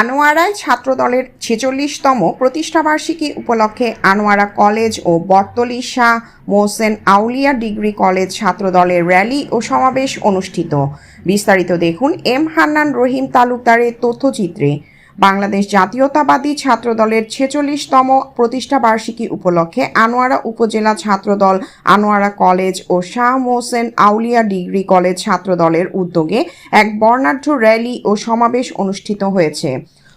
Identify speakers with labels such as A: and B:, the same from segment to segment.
A: আনোয়ারায় ছাত্রদলের ছেচল্লিশতম প্রতিষ্ঠাবার্ষিকী উপলক্ষে আনোয়ারা কলেজ ও বটতলি শাহ মোহসেন আউলিয়া ডিগ্রি কলেজ ছাত্রদলের র্যালি ও সমাবেশ অনুষ্ঠিত। বিস্তারিত দেখুন এম হান্নান রহিম তালুকদারের তথ্যচিত্রে। বাংলাদেশ জাতীয়তাবাদী ছাত্রদলের ছেচল্লিশতম প্রতিষ্ঠাবার্ষিকী উপলক্ষে আনোয়ারা উপজেলা ছাত্রদল, আনোয়ারা কলেজ ও শাহ মোহসেন আউলিয়া ডিগ্রি কলেজ ছাত্রদলের উদ্যোগে এক বর্ণাঢ্য র্যালি ও সমাবেশ অনুষ্ঠিত হয়েছে।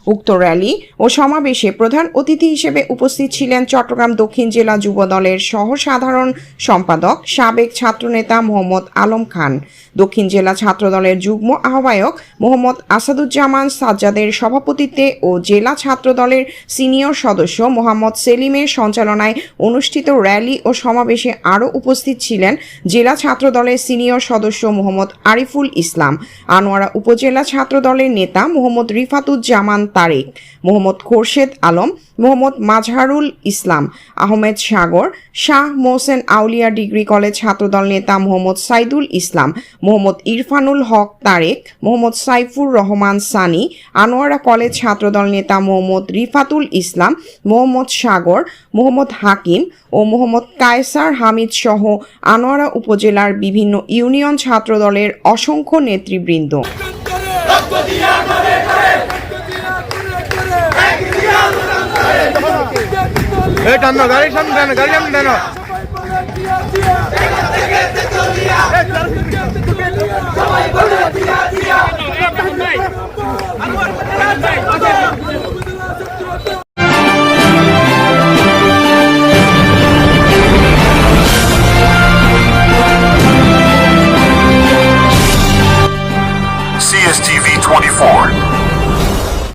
A: উক্ত র্যালি ও সমাবেশে প্রধান অতিথি হিসেবে উপস্থিত ছিলেন চট্টগ্রাম দক্ষিণ জেলা যুব দলের সহ সাধারণ সম্পাদক, সাবেক ছাত্রনেতা মোহাম্মদ আলম খান, দক্ষিণ জেলা ছাত্রদলের যুগ্ম আহ্বায়ক মোহাম্মদ আসাদুজ্জামান সাজ্জাদের সভাপতিত্বে ও জেলা ছাত্রদলের সিনিয়র সদস্য মোহাম্মদ সেলিমের সঞ্চালনায় অনুষ্ঠিত র্যালি ও সমাবেশে আরও উপস্থিত ছিলেন জেলা ছাত্রদলের সিনিয়র সদস্য মোহাম্মদ আরিফুল ইসলাম, আনোয়ারা উপজেলা ছাত্রদলের নেতা মোহাম্মদ রিফাতুজ্জামান তারেক, মোহাম্মদ খোরশেদ আলম, মোহাম্মদ মাজহারুল ইসলাম, আহমেদ সাগর, শাহ মোহসেন আউলিয়া ডিগ্রি কলেজ ছাত্রদল নেতা মোহাম্মদ সাইদুল ইসলাম, মোহাম্মদ ইরফানুল হক তারেক, মোহাম্মদ সাইফুর রহমান সানি, আনোয়ারা কলেজ ছাত্রদল নেতা মোহাম্মদ রিফাতুল ইসলাম, মোহাম্মদ সাগর, মোহাম্মদ হাকিম ও মোহাম্মদ কায়সার হামিদ সহ আনোয়ারা উপজেলার বিভিন্ন ইউনিয়ন ছাত্রদলের অসংখ্য নেতৃবৃন্দ।
B: CSTV
C: 24.